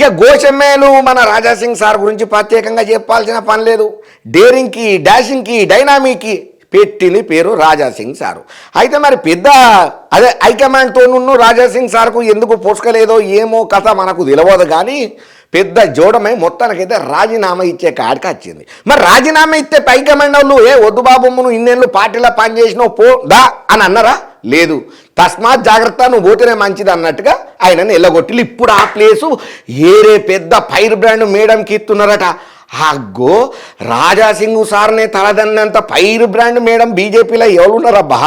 ఇక గోచెమ్మేలు మన రాజాసింగ్ సార్ గురించి ప్రత్యేకంగా చెప్పాల్సిన పని లేదు. డేరింగ్కి డాషింగ్కి డైనామిక్కి పెట్టింది పేరు రాజాసింగ్ సారు. అయితే మరి పెద్ద అదే హైకమాండ్తో నున్ను రాజాసింగ్ సార్కు ఎందుకు పొసకలేదో ఏమో కథ మనకు తెలియదు కానీ పెద్ద జోడమై మొత్తానికైతే రాజీనామా ఇచ్చే కాడికి వచ్చింది. మరి రాజీనామా ఇస్తే హైకమాండ్ వాళ్ళు ఏ వద్దు బాబు నువ్వు ఇన్నేళ్ళు పార్టీలో పనిచేసినావు పో దా అని అన్నారా? లేదు. తస్మాత్ జాగ్రత్త నువ్వు పోతేనే మంచిది అన్నట్టుగా ఆయనను ఎల్లగొట్టిలు. ఇప్పుడు ఆ ప్లేసు ఏరే పెద్ద ఫైర్ బ్రాండ్ మేడంకి ఇస్తున్నారట అగ్గో రాజాసింగ్ సార్నే తలదన్నంత ఫైర్ బ్రాండ్ మేడం బీజేపీలో ఎవరున్నారబ్బా?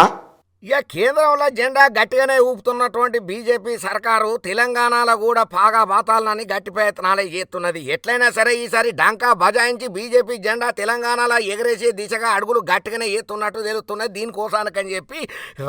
ఇక కేంద్రంలో జెండా గట్టిగానే ఊపుతున్నటువంటి బీజేపీ సర్కారు తెలంగాణలో కూడా పాగా బాతాలని గట్టి ప్రయత్నాలే చేస్తున్నది. ఎట్లయినా సరే ఈసారి డంకా బజాయించి బీజేపీ జెండా తెలంగాణలో ఎగరేసే దిశగా అడుగులు గట్టిగానే చేస్తున్నట్టు తెలుస్తున్నది. దీనికోసానికని చెప్పి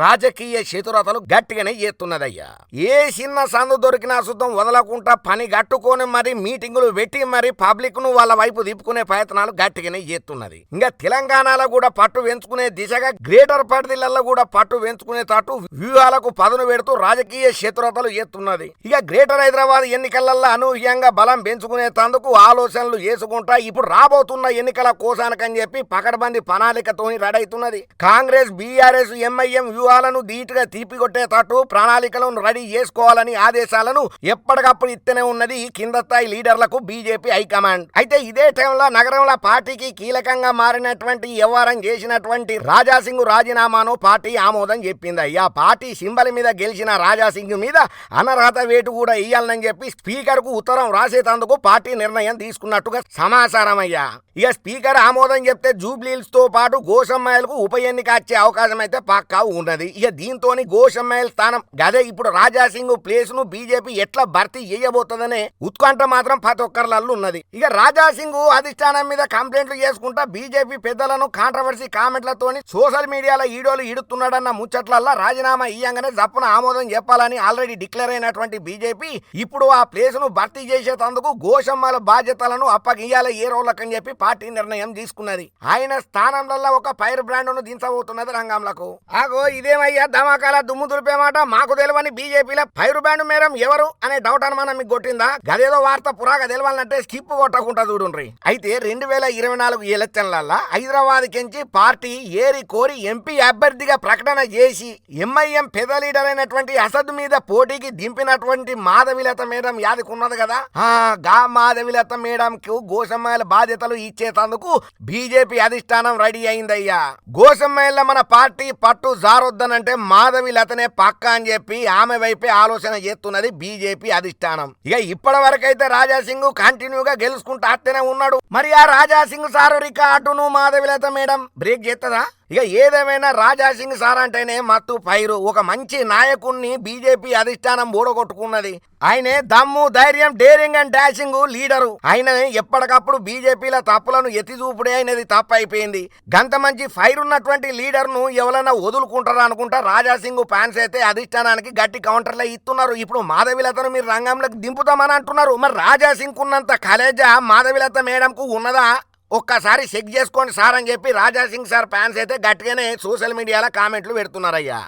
రాజకీయ శతురతలు గట్టిగానే చేస్తున్నదయ్యా ఏ చిన్న సందు దొరికినా శుద్ధం వదలకుండా పని గట్టుకొని మరి మీటింగులు పెట్టి మరి పబ్లిక్ను వాళ్ళ వైపు తిప్పుకునే ప్రయత్నాలు గట్టిగానే చేస్తున్నది. ఇంకా తెలంగాణలో కూడా పట్టు పెంచుకునే దిశగా గ్రేటర్ పరిధిలలో కూడా పట్టు పెంచుకునేటట్టు వ్యూహాలకు పదును పెడుతూ రాజకీయ శత్రుతలు ఎత్తున్నది. ఇక గ్రేటర్ హైదరాబాద్ ఎన్నికలలో అనూహ్యంగా బలం పెంచుకునే తందుకు ఆలోచనలు చేసుకుంటా ఇప్పుడు రాబోతున్న ఎన్నికల కోసానికని చెప్పి పకడ్బందీ ప్రణాళికతోని రెడైతున్నది. కాంగ్రెస్ బీఆర్ఎస్ ఎంఐఎం వ్యూహాలను ధీటుగా తీపికొట్టే తట్టు ప్రణాళికలను రెడీ చేసుకోవాలని ఆదేశాలను ఎప్పటికప్పుడు ఇస్తూనే ఉన్నది కింద స్థాయి లీడర్లకు బీజేపీ హైకమాండ్. అయితే ఇదే టైంలో నగరంలో పార్టీకి కీలకంగా మారినటువంటి వ్యవహారం చేసినటువంటి రాజాసింగ్ రాజీనామాను పార్టీ ఆమోదం చెప్పింది. అయ్యా పార్టీ సింబల్ మీద గెలిచిన రాజాసింగ్ మీద అనర్హత వేటు కూడా ఇయ్యాలని చెప్పి స్పీకర్కు ఉత్తరం రాసేటందుకు పార్టీ నిర్ణయం తీసుకున్నట్టుగా సమాచారం అయ్యా. ఇక స్పీకర్ ఆమోదం చెప్తే జూబ్లీల్స్తో పాటు గోసమ్మాయిలకు ఉప ఎన్నిక వచ్చే అవకాశం అయితే పక్కా ఉన్నది. ఇక దీంతో గోసమ్మాయిల స్థానం గదే ఇప్పుడు రాజాసింగ్ ప్లేస్ను బీజేపీ ఎట్లా భర్తీ చేయబోతుందనే ఉత్కంఠ మాత్రం ప్రతి ఒక్కరిలో ఉన్నది. ఇక రాజాసింగ్ అధిష్టానం మీద కంప్లైంట్లు చేసుకుంటా బీజేపీ పెద్దలను కాంట్రవర్సీ కామెంట్లతోని సోషల్ మీడియాలో ఈడోలు ఇడుతున్నాడన్న ముచ్చట్లల్లా రాజీనామా ఇయ్యంగానే జప్పున ఆమోదం చెప్పాలని ఆల్రెడీ డిక్లేర్ అయినటువంటి బీజేపీ ఇప్పుడు ఆ ప్లేస్ను భర్తీ చేసేటందుకు గోషమ్మల బాధ్యతలను అప్పగియాల ఏ రోజులకని చెప్పి పార్టీ నిర్ణయం తీసుకున్నది. ఆయన స్థానంలో ఒక పైర్ బ్రాండ్ను దించబోతున్నది రంగంలకు. ఆగో ఇదేమయ్యా ధమాకాల దుమ్ము దులిపేమాట మాకు తెలియని బీజేపీలో పైరు బ్రాండ్ మేడం ఎవరు అనే డౌట్ అనుమానం మీకు కొట్టిందా? గదేదో వార్త పురాగా తెలవాలంటే స్కిప్ కొట్టకుండా చూడుండ్రి. అయితే రెండు వేల ఇరవై నాలుగు ఎలక్షన్లల్లా హైదరాబాద్ కించి పార్టీ ఏరి కోరి ఎంపీ అభ్యర్థిగా ప్రకటన చేసి ఎంఐఎం పెద్ద లీడర్ అయినటువంటి అసద్ మీద పోటీకి దింపినటువంటి మాధవిలత మేడం యాదకున్నది కదా. ఆ గా మాధవిలత మేడం కు గోసమ్మాయిల బాధ్యతలు ఇచ్చేటందుకు బీజేపీ అధిష్టానం రెడీ అయిందయ్యా. గోసమ్మాయిల మన పార్టీ పట్టు జారొద్దనంటే మాధవిలతనే పక్క అని చెప్పి ఆమె వైపే ఆలోచన చేస్తున్నది బీజేపీ అధిష్టానం. ఇక ఇప్పటి వరకైతే రాజాసింగ్ కంటిన్యూగా గెలుచుకుంటూ అత్తనే ఉన్నాడు. మరి ఆ రాజాసింగ్ సారు రికార్డును మాధవిలత మేడం బ్రేక్ చేస్తుందా ఇక ఏదేమైనా రాజాసింగ్ సార్ అంటేనే మత్తు పైరు. ఒక మంచి నాయకుణ్ణి బీజేపీ అధిష్టానం బూడగొట్టుకున్నది ఆయనే దమ్ము ధైర్యం డేరింగ్ అండ్ డాషింగ్ లీడరు. ఆయన ఎప్పటికప్పుడు బీజేపీల తప్పులను ఎత్తిచూపుడే అయినది తప్పు అయిపోయింది గంత మంచి ఫైర్ ఉన్నటువంటి లీడర్ను ఎవరైనా వదులుకుంటారా అనుకుంటా రాజాసింగ్ ఫ్యాన్స్ అయితే అధిష్టానానికి గట్టి కౌంటర్లే ఇస్తున్నారు. ఇప్పుడు మాధవిలతను మీరు రంగంలోకి దింపుతామని అంటున్నారు. మరి రాజాసింగ్ ఉన్నంత కలేజా? మాధవిలత మేడంకు ఉన్నదా? ఒక్కసారి చెక్ చేసుకోండి సార్ అని చెప్పి రాజాసింగ్ సార్ ఫ్యాన్స్ అయితే గట్టిగానే సోషల్ మీడియాలో కామెంట్లు పెడుతున్నారయ్యా.